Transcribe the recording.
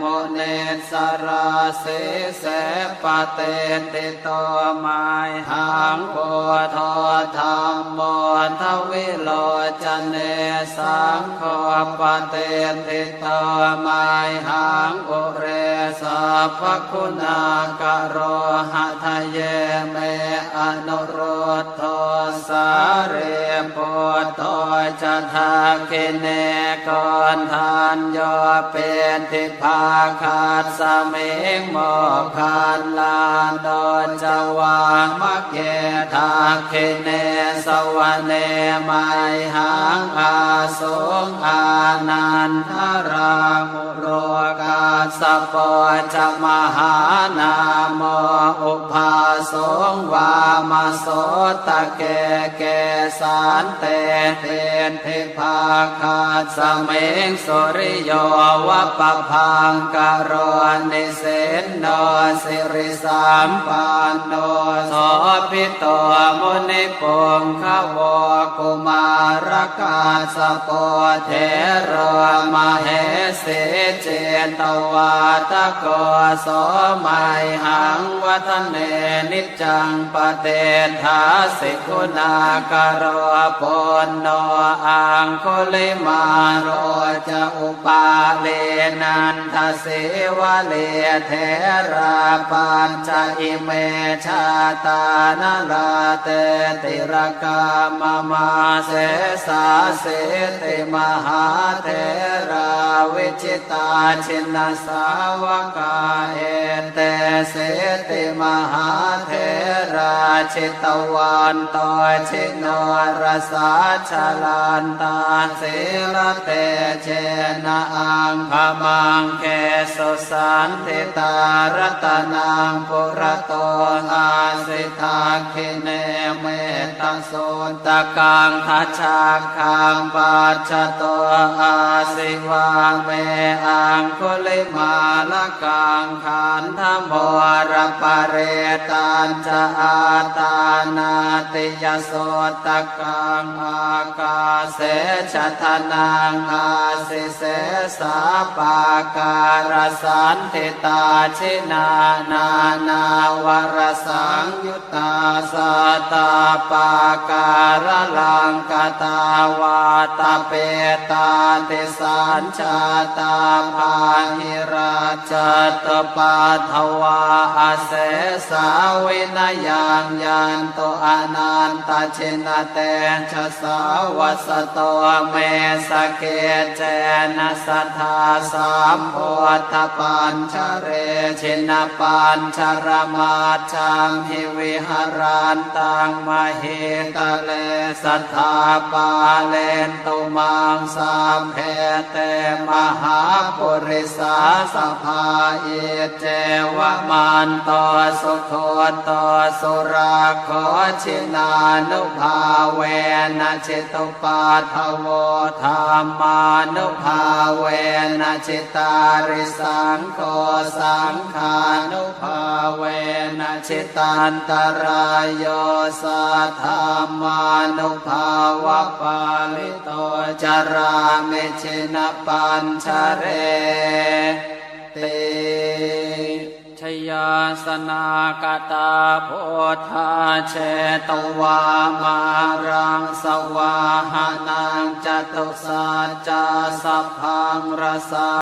มเนสราเสเสปเตติโตมายหังโพธธรรมโมทวิโลจเนสังโฆปเตติโตมายหังอุเรสัพคุณากโรหะทะเยเมอนุโรธโทสาเรโพโตจทาคิเนกอนทานโยเป็นทิพาคาดสเมงโมคานลานดอนจวามะเกทาคิเน สวเนไมหังอาสงอานันทรามุโรกาสปอจมหานามอุปาสงวามาโสตะเกเกสานเตเทนเทพาคาสเมงสุริโยวะปะพังกโรนิเสนโนสิริสามปานโนโสพิโตมุนิปงขวกุมารกาสปอเทโรมาเหสิเจตวาตะโกโสมัยหังวัฒเนนิจังปเตทาสิกุณากโรปนโนอังคุลิมาโรจะอุปาเลนันทเสวะเลเทราปัญจอิเมชาตานลา เตติรกามมาเสสาเสติมหาเทราวิจิตาชินสาวกาเอเตเสติมหาเทราชิตวันตชิโนรสาชลันตาสิลเตเชนะอังพมังเกสุสันติตารตนังปุระโตอาสิทาคิเนเมตโสตะกังทัชชาคังปัจจโตอาสิวาเมอังคุลิมาลกังขันธโมรปะเรตันจะอาตานาติยโสตะกังอากาเสชะทนังอาสิเสสาปาการสันติตาชินานา นาวรสังยุตตาสัตตาปาการลังกตาวาตาเปตาเตสัญชาตาภาหิราชตปาทวาอาเสสาวินยังยันโตอนันตชินเตชะสาวัสโตเมสเกเจนะสัทธาสามโพธปัญชเรชินปัญชรมาชังหิวิหารันตังมเหตเลสัทธาปาเลนตุมังสามเพเตมหาปุริสาสภาเอเจวมันตสุโคตสุราขอชินานุภาเวนะจิตุปาทโวธรรมานุภาเวนะจิตาริสังโฆสังขานุภาเวนะจิตันตรายโยสัทธามานุภาวะปาลิโตจารามิชินปัญชเรติชยาสนากตาโพธาเชตวามารังสวาหานังจตุสัจจาสัพพังรสา